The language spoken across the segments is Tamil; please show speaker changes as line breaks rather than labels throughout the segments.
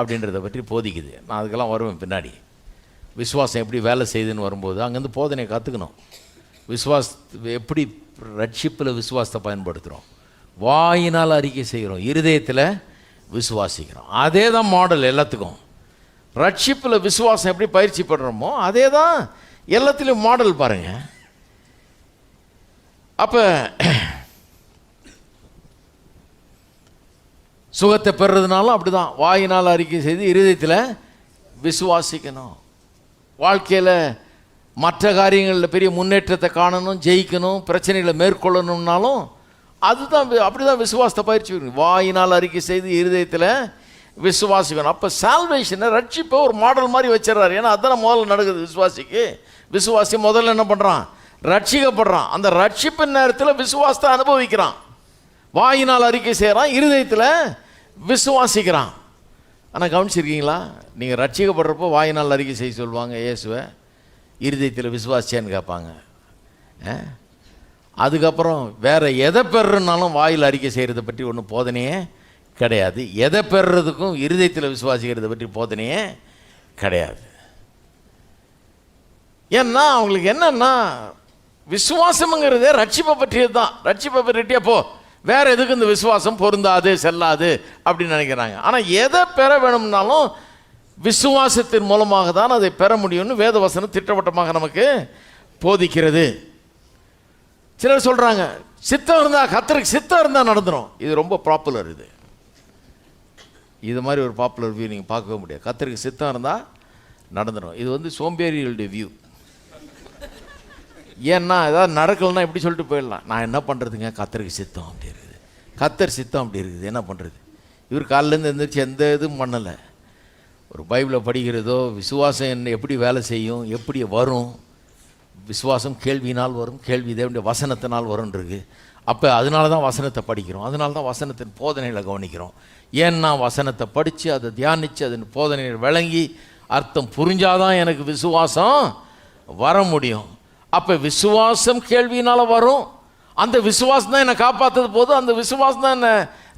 அப்படின்றத பற்றி போதிக்குது. நான் அதுக்கெல்லாம் வருவேன் பின்னாடி. விஸ்வாசம் எப்படி வேலை செய்யுதுன்னு வரும்போது அங்கேருந்து போதனை கற்றுக்கணும் விஸ்வாஸ் எப்படி ரட்சிப்பில் விசுவாசத்தை பயன்படுத்துகிறோம். வாயினால் அறிக்கை செய்கிறோம். இருதயத்தில் விசுவாசிக்கிறோம். அதே தான் மாடல் எல்லாத்துக்கும். ரட்சிப்பில் விசுவாசம் எப்படி பயிற்சி பண்ணுறோமோ அதே தான் எல்லாத்துலேயும் மாடல் பாருங்கள் அப்போ சுகத்தை பெறுறதுனாலும் அப்படிதான். வாயினால் அறிக்கை செய்து இருதயத்தில் விசுவாசிக்கணும். வாழ்க்கையில் மற்ற காரியங்களில் பெரிய முன்னேற்றத்தை காணணும் ஜெயிக்கணும் பிரச்சனைகளை மேற்கொள்ளணும்னாலும் அதுதான் அப்படி தான் விசுவாசத்தை பயிற்சி வாயினால் அறிக்கை செய்து இருதயத்தில் விசுவாசிக்கணும். அப்போ சால்வேஷனை ரட்சிப்பை ஒரு மாடல் மாதிரி வச்சிடறாரு. ஏன்னா அதுதான் முதல்ல நடக்குது விசுவாசிக்கு. விசுவாசி முதல்ல என்ன பண்ணுறான் ரட்சிக்கப்படுறான். அந்த ரட்சிப்பின் நேரத்தில் விசுவாசத்தை அனுபவிக்கிறான். வாயினால் அறிக்கை செய்கிறான் இருதயத்தில் விசுவாசிக்கிறான். ஆனால் கவனிச்சிருக்கீங்களா? நீங்கள் ரட்சிக்கப்படுறப்போ வாயினால் அறிக்கை செய்ய சொல்லுவாங்க இயேசுவை. இருதயத்தில் விசுவாசியான்னு கேட்பாங்க. ஆ? அதுக்கப்புறம் வேறு எதை பெறுறனாலும் வாயில் அறிக்கை செய்கிறத பற்றி ஒன்றும் போதனையே கிடையாது. எதை பெறுறதுக்கும் இருதயத்தில் விசுவாசிக்கிறத பற்றி போதனையே கிடையாது. ஏன்னா அவங்களுக்கு என்னன்னா விசுவாசம்ங்கிறதே ரட்சிப்பை பற்றியது தான் ரட்சிப்பை பற்றிட்டே போ வேற எதுக்கு இந்த விசுவாசம் பொருந்தாது செல்லாது அப்படின்னு நினைக்கிறாங்க. ஆனால் எதை பெற வேணும்னாலும் விசுவாசத்தின் மூலமாக தான் அதை பெற முடியும்னு வேதவசனம் திட்டவட்டமாக நமக்கு போதிக்கிறது. சிலர் சொல்கிறாங்க சித்தம் இருந்தால் கத்தருக்கு சித்தம் இருந்தால் நடந்துடும் இது ரொம்ப பாப்புலர் இது. இது மாதிரி ஒரு பாப்புலர் வியூ நீங்கள் பார்க்கவே முடியாது. கத்தருக்கு சித்தம் இருந்தால் நடந்துடும் இது வந்து சோம்பேறிகளுடைய வியூ ஏன்னா ஏதாவது நடக்கலைன்னா இப்படி சொல்லிட்டு போயிடலாம். நான் என்ன பண்ணுறதுங்க கத்தருக்கு சித்தம் அப்படி இருக்குது. கத்தர் சித்தம் அப்படி இருக்குது. என்ன பண்ணுறது இவர் காலிலேருந்து எழுந்திரிச்சு எந்த இதுவும் பண்ணலை. ஒரு பைபிளை படிக்கிறதோ விசுவாசம் என்ன எப்படி வேலை செய்யும் எப்படி வரும்? விசுவாசம் கேள்வினால் வரும் கேள்வி தேவனுடைய வசனத்தினால் வரும் இருக்கு அப்போ அதனால தான் வசனத்தை படிக்கிறோம். அதனால தான் வசனத்தின் போதனைகளை கவனிக்கிறோம். ஏன்னா வசனத்தை படித்து அதை தியானித்து அதன் போதனைகள் விளங்கி அர்த்தம் புரிஞ்சாதான் எனக்கு விசுவாசம் வர முடியும். அப்போ விசுவாசம் கேள்வியினால் வரும். அந்த விசுவாசம் தான் என்னை காப்பாற்றது போது அந்த விசுவாசம் தான் என்னை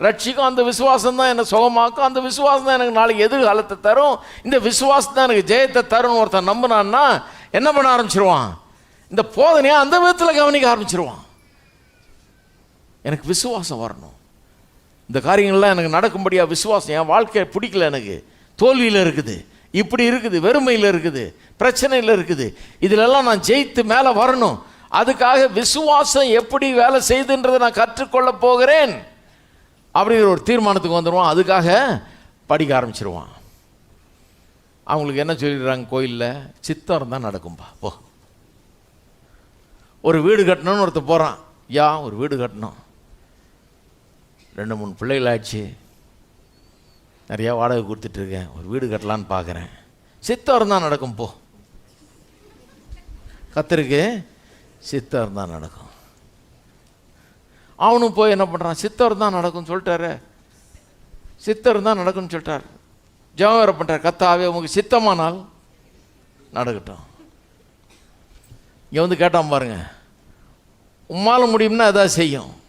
ரட்சிக்கும். அந்த விசுவாசம் தான் என்னை சுகமாக்கும். அந்த விசுவாசம் தான் எனக்கு நாளைக்கு எதிர்காலத்தை தரும். இந்த விசுவாசம் தான் எனக்கு ஜெயத்தை தரும்னு ஒருத்தன் நம்பினான்னா என்ன பண்ண ஆரம்பிச்சிருவான்? இந்த போதனையை அந்த விதத்தில் கவனிக்க ஆரம்பிச்சிருவான். எனக்கு விசுவாசம் வரணும். இந்த காரியங்கள்லாம் எனக்கு நடக்கும்படியா விசுவாசம் என் வாழ்க்கை பிடிக்கல எனக்கு. தோல்வியில் இருக்குது. இப்படி இருக்குது வெறுமையில் இருக்குது பிரச்சனையில் இருக்குது. இதிலெல்லாம் நான் ஜெயித்து மேலே வரணும். அதுக்காக விசுவாசம் எப்படி வேலை செய்துன்றதை நான் கற்றுக்கொள்ள போகிறேன். அப்படிங்கிற ஒரு தீர்மானத்துக்கு வந்துடுவான் அதுக்காக படிக்க ஆரம்பிச்சிருவான். அவங்களுக்கு என்ன சொல்லிடுறாங்க? கோயிலில் சித்தம் இருந்தால் நடக்கும்பா. போ. ஒரு வீடு கட்டணும்னு ஒருத்தர் போகிறான் யா ஒரு வீடு கட்டணும். ரெண்டு மூணு பிள்ளைகள் ஆச்சு நிறையா வாடகை கொடுத்துட்ருக்கேன். ஒரு வீடு கட்டலான்னு பார்க்குறேன். சித்தம் இருந்தால் நடக்கும் போ. கத்தருக்கு சித்தம் இருந்தால் நடக்கும். அவனும் போய் என்ன பண்ணுறான் சித்தம் இருந்தால் நடக்கும்னு சொல்லிட்டாரு. சித்தம் இருந்தால் நடக்கும்னு சொல்லிட்டார். ஜெபம் வேறு பண்ணுறார் கத்தாவே உங்களுக்கு சித்தமானால் நடக்கட்டும். இங்கே வந்து கேட்டான் பாருங்க. உம்மால் முடியும்னா எதாவது செய்யும்.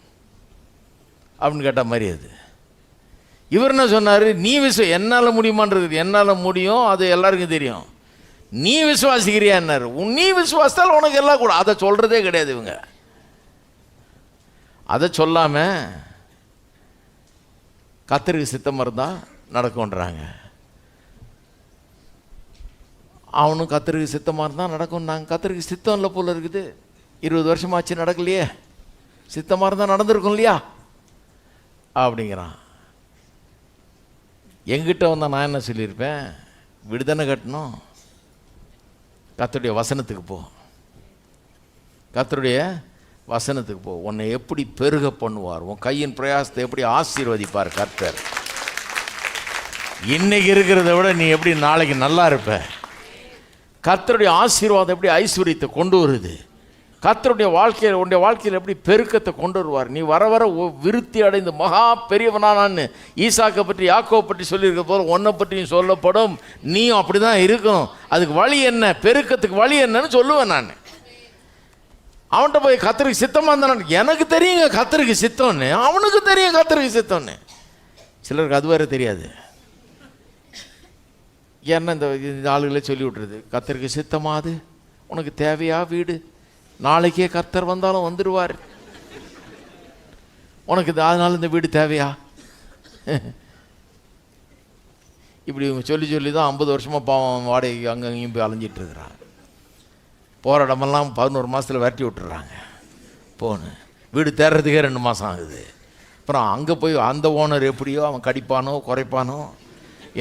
அப்படின்னு கேட்ட மாதிரி அது. இவர் என்ன சொன்னார்? நீ விசுவ என்னால் முடியுமான்றது என்னால் முடியும் அது எல்லாருக்கும் தெரியும். நீ விசுவாசிக்கிறியான்னாரு உன் நீ விசுவாசித்தால் உனக்கு எல்லாம் கூட. அதை சொல்கிறதே கிடையாது இவங்க. அதை சொல்லாமல் கத்தருக்கு சித்தம் இருந்தால் நடக்கும்ன்றாங்க. அவனும் கத்தருக்கு சித்தமாக இருந்தால் நடக்கும்னாங்க. கத்தருக்கு சித்தம் இல்லை போல் இருக்குது. இருபது வருஷமாச்சு நடக்கலையே. சித்தமாக இருந்தால் நடந்திருக்கும் இல்லையா? அப்படிங்கிறான். எங்கிட்ட வந்தால் நான் என்ன சொல்லியிருப்பேன்? விடுதலை கட்டணும். கத்தருடைய வசனத்துக்கு போ. கத்தருடைய வசனத்துக்கு போ. உன்னை எப்படி பெருக பண்ணுவார்? உன் கையின் பிரயாசத்தை எப்படி ஆசீர்வதிப்பார் கர்த்தர்? இன்னைக்கு இருக்கிறத விட நீ எப்படி நாளைக்கு நல்லா இருப்ப? கர்த்தருடைய ஆசீர்வாதம் எப்படி ஐஸ்வர்யத்தை கொண்டு வருது? கத்தருடைய வாழ்க்கையில் உன்னுடைய வாழ்க்கையில் எப்படி பெருக்கத்தை கொண்டு வருவார்? நீ வர வர விருத்தி அடைந்து மகா பெரியவனானான்னு ஈசாக்கை பற்றி யாக்கோவை பற்றி சொல்லியிருக்க போல உன்னை பற்றியும் சொல்லப்படும். நீயும் அப்படி தான் இருக்கணும். அதுக்கு வழி என்ன? பெருக்கத்துக்கு வழி என்னன்னு சொல்லுவேன் நான். அவன்கிட்ட போய் கத்தருக்கு சித்தமாக இருந்தான் எனக்கு தெரியுங்க கத்தருக்கு சித்தம்னு. அவனுக்கு தெரியும் கத்தருக்கு சித்தம்னு. சிலருக்கு அது வேற தெரியாது. என்ன இந்த இந்த ஆளுகளே சொல்லி விட்டுறது கத்தருக்கு சித்தமாது உனக்கு தேவையா வீடு? நாளைக்கே கர்த்தர் வந்தாலும் வந்துடுவார் உனக்கு இது அதனால் இந்த வீடு தேவையா? இப்படி இவங்க சொல்லி சொல்லி தான் ஐம்பது வருஷமாக பாவம் வாடகைக்கு அங்கே அங்கேயும் போய் அலைஞ்சிட்டு இருக்கிறாங்க போகிற இடமெல்லாம் பதினோரு மாதத்தில் விரட்டி விட்டுறாங்க. போனு வீடு தேடுறதுக்கே ரெண்டு மாதம் ஆகுது. அப்புறம் அங்கே போய் அந்த ஓனர் எப்படியோ அவன் கடிப்பானோ குறைப்பானோ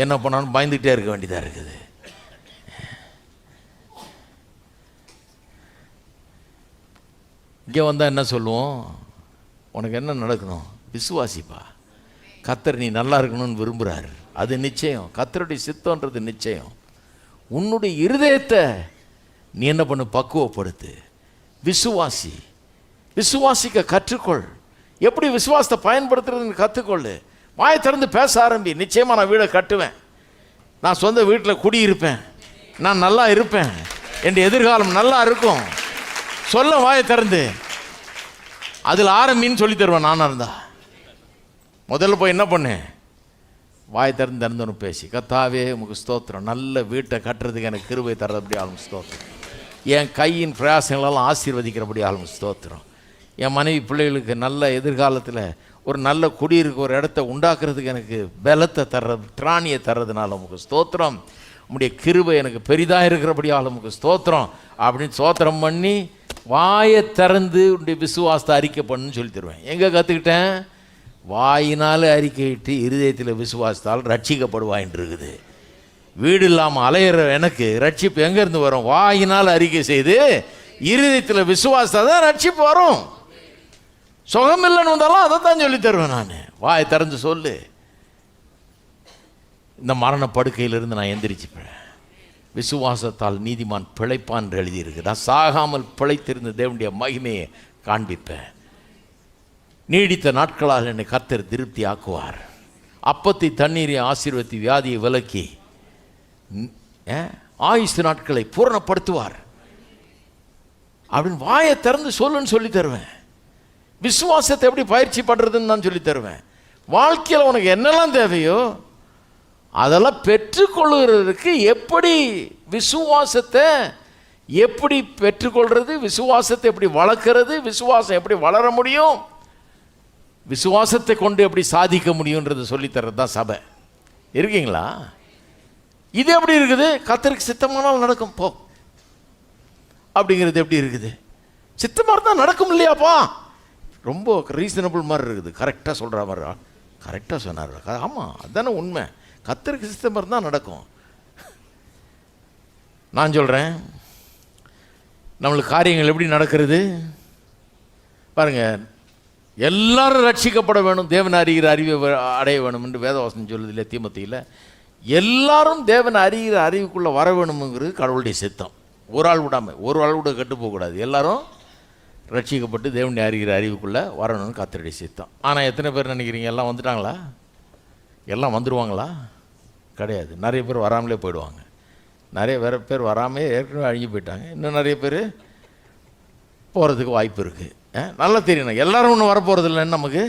என்ன பண்ணான்னு பயந்துகிட்டே இருக்க வேண்டியதாக இருக்குது. இங்கே வந்தால் என்ன சொல்லுவோம்? உனக்கு என்ன நடக்கணும்? விசுவாசிப்பா. கத்தர் நீ நல்லா இருக்கணும்னு விரும்புகிறாரு அது நிச்சயம். கத்தருடைய சித்தன்றது நிச்சயம். உன்னுடைய இருதயத்தை நீ என்ன பண்ணு? பக்குவப்படுத்து. விசுவாசி. விசுவாசிக்க கற்றுக்கொள். எப்படி விசுவாசத்தை பயன்படுத்துறதுன்னு கற்றுக்கொள்ளு. வாயை திறந்து பேச ஆரம்பி. நிச்சயமாக நான் வீடை கட்டுவேன். நான் சொந்த வீட்டில் குடியிருப்பேன். நான் நல்லா இருப்பேன். என் எதிர்காலம் நல்லா இருக்கும். சொல்ல வாயை திறந்து. அதில் ஆரம்பின்னு சொல்லி தருவேன் நானாக இருந்தா. முதல்ல போய் என்ன பண்ணேன் வாய் திறந்து திறந்தவனு பேசி. கத்தாவே உமக்கு ஸ்தோத்திரம். நல்ல வீட்டை கட்டுறதுக்கு எனக்கு கிருபை தர்றபடி ஆளும் ஸ்தோத்திரம். என் கையின் பிரயாசங்களெல்லாம் ஆசீர்வதிக்கிறபடி ஆளும் ஸ்தோத்திரம். என் மனைவி பிள்ளைகளுக்கு நல்ல எதிர்காலத்தில் ஒரு நல்ல குடியிருக்க ஒரு இடத்த உண்டாக்குறதுக்கு எனக்கு பலத்தை தர்றது திராணியை தர்றதுனால உமக்கு ஸ்தோத்திரம். உம்முடைய கிருபை எனக்கு பெரிதாக இருக்கிறபடியால் உமக்கு ஸ்தோத்திரம் அப்படின்னு ஸ்தோத்திரம் பண்ணி வாயை திறந்து உன்னுடைய விசுவாசத்தை அறிக்கை பண்ணுன்னு சொல்லி தருவேன். எங்கே கற்றுக்கிட்டேன் வாயினால் அறிக்கையிட்டு இருதயத்தில் விசுவாசத்தால் ரட்சிக்கப்படுவாயின்னு இருக்குது. வீடு இல்லாமல் அலையிற எனக்கு ரட்சிப்பு எங்கேருந்து வரும்? வாயினால் அறிக்கை செய்து இருதயத்தில் விசுவாசத்தை தான் ரட்சிப்பு வரும். சுகம் இல்லைன்னு வந்தாலும் அதை தான் சொல்லி தருவேன் நான். வாயை திறந்து சொல்லு. இந்த மரண படுக்கையிலிருந்து நான் எந்திரிச்சுப்பேன். விசுவாசத்தால் நீதிமான் பிழைப்பான் என்று எழுதியிருக்கு நான் சாகாமல் பிழைத்திருந்த தேவனுடைய மகிமையை காண்பிப்பேன். நீடித்த நாட்களால் என்னை கத்தர் திருப்தி ஆக்குவார் அப்பத்தை தண்ணீரை ஆசீர்வத்தி வியாதியை விலக்கி ஆயுசு நாட்களை பூரணப்படுத்துவார். அப்படின்னு வாயை திறந்து சொல்லுன்னு சொல்லி தருவேன். விசுவாசத்தை எப்படி பயிற்சி பண்ணுறதுன்னு நான் சொல்லி தருவேன். வாழ்க்கையில் உனக்கு என்னெல்லாம் தேவையோ அதெல்லாம் பெற்றுக்கொள்கிறதுக்கு எப்படி விசுவாசத்தை எப்படி பெற்றுக்கொள்கிறது விசுவாசத்தை எப்படி வளர்க்கறது விசுவாசம் எப்படி வளர முடியும் விசுவாசத்தை கொண்டு எப்படி சாதிக்க முடியுன்றது சொல்லித்தர்றது தான் சபை. இருக்கீங்களா? இது எப்படி இருக்குது? கத்தருக்கு சித்தமானால் நடக்கும் போ. அப்படிங்கிறது எப்படி இருக்குது? சித்தமாக இருந்தால் நடக்கும் இல்லையாப்பா? ரொம்ப ரீசனபிள் மாதிரி இருக்குது. கரெக்டாக சொல்கிற மாதிரி கரெக்டாக சொன்னார் ஆமாம் அதுதானே உண்மை. கத்தருக்கு சிஸ்டம் இருந்தால் நடக்கும். நான் சொல்கிறேன் நம்மளுக்கு காரியங்கள் எப்படி நடக்கிறது? பாருங்கள் எல்லாரும் ரட்சிக்கப்பட வேணும் தேவன் அறிகிற அறிவை அடைய வேணும் என்று வேதவாசனம் சொல்லுது இல்லை தீமத்தியில். எல்லாரும் தேவன் அறிகிற அறிவுக்குள்ளே வர வேணுங்கிறது கடவுளுடைய சித்தம். ஒரு ஆள் விடாமல் ஒரு ஆள் கூட கெட்டு போகக்கூடாது. எல்லாரும் ரட்சிக்கப்பட்டு தேவனை அறிகிற அறிவுக்குள்ளே வரணும்னு கத்தருடைய சித்தம். ஆனால் எத்தனை பேர் நினைக்கிறீங்க எல்லாம் வந்துட்டாங்களா? எல்லாம் வந்துடுவாங்களா கிடையாது. நிறைய பேர் வராமலே போயிடுவாங்க. நிறைய வேறு பேர் வராமே ஏற்கனவே அழிஞ்சு போயிட்டாங்க. இன்னும் நிறைய பேர் போகிறதுக்கு வாய்ப்பு இருக்குது நல்லா தெரியணும் எல்லோரும் ஒன்றும் வரப்போகிறது இல்லைன்னு நமக்கு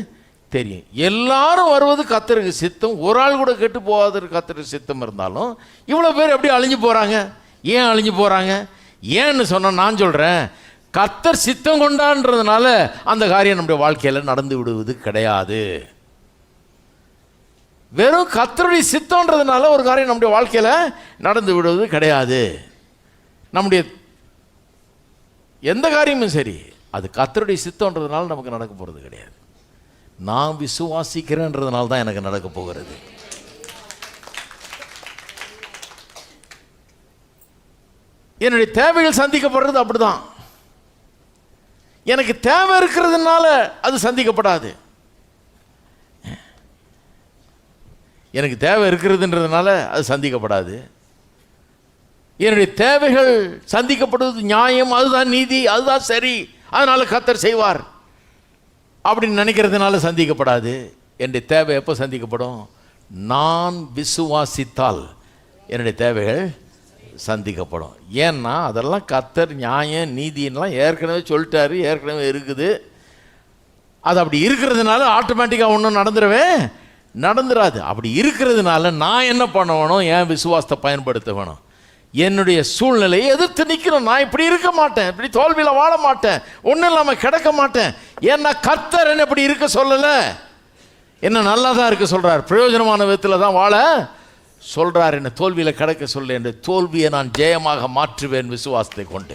தெரியும். எல்லாரும் வருவது கத்தருக்கு சித்தம். ஒரு ஆள் கூட கெட்டு போகாதது கத்துருக்கு சித்தம் இருந்தாலும் இவ்வளோ பேர் எப்படி அழிஞ்சு போகிறாங்க ஏன் அழிஞ்சு போகிறாங்க ஏன்னு சொன்னால் நான் சொல்கிறேன் கத்தர் சித்தம் கொண்டான்றதுனால அந்த காரியம் நம்முடைய வாழ்க்கையில் நடந்து விடுவது கிடையாது. வெறும் கத்தருடைய சித்தன்றதுனால ஒரு காரியம் நம்முடைய வாழ்க்கையில் நடந்து விடுவது கிடையாது. நம்முடைய எந்த காரியமும் சரி அது கத்தருடைய சித்தம்ன்றதுனால நமக்கு நடக்க போகிறது கிடையாது. நான் விசுவாசிக்கிறேன்றதுனால தான் எனக்கு நடக்க போகிறது. என்னுடைய தேவைகள் சந்திக்கப்படுறது அப்படிதான். எனக்கு தேவை இருக்கிறதுனால அது சந்திக்கப்படாது. எனக்கு தேவை இருக்கிறதுன்றதுனால அது சந்திக்கப்படாது. என்னுடைய தேவைகள் சந்திக்கப்படுவது நியாயம் அதுதான் நீதி அதுதான் சரி அதனால் கத்தர் செய்வார். அப்படின்னு நினைக்கிறதுனால சந்திக்கப்படாது. என்னுடைய தேவை எப்போ சந்திக்கப்படும்? நான் விசுவாசித்தால் என்னுடைய தேவைகள் சந்திக்கப்படும். ஏன்னா அதெல்லாம் கத்தர் நியாயம் நீதின்லாம் ஏற்கனவே சொல்லிட்டாரு ஏற்கனவே இருக்குது. அது அப்படி இருக்கிறதுனால ஆட்டோமேட்டிக்காக ஒன்றும் நடந்துடவே நடந்துராது. அப்படி இருக்கிறதுனால நான் என்ன பண்ண வேணும் என் விசுவாசத்தை பயன்படுத்த வேணும் என்னுடைய சூழ்நிலையை எதிர்த்து நிற்கிறேன். நான் இப்படி இருக்க மாட்டேன். இப்படி தோல்வியில் வாழ மாட்டேன். ஒன்றும் இல்லாமல் கிடக்க மாட்டேன். ஏன்னா கர்த்தர் என்ன இப்படி இருக்க சொல்லலை? என்ன நல்லா தான் இருக்க சொல்கிறார் பிரயோஜனமான விதத்தில் தான் வாழ சொல்கிறார் என்னை தோல்வியில் கிடக்க சொல்ல என்று தோல்வியை நான் ஜெயமாக மாற்றுவேன் விசுவாசத்தை கொண்டு.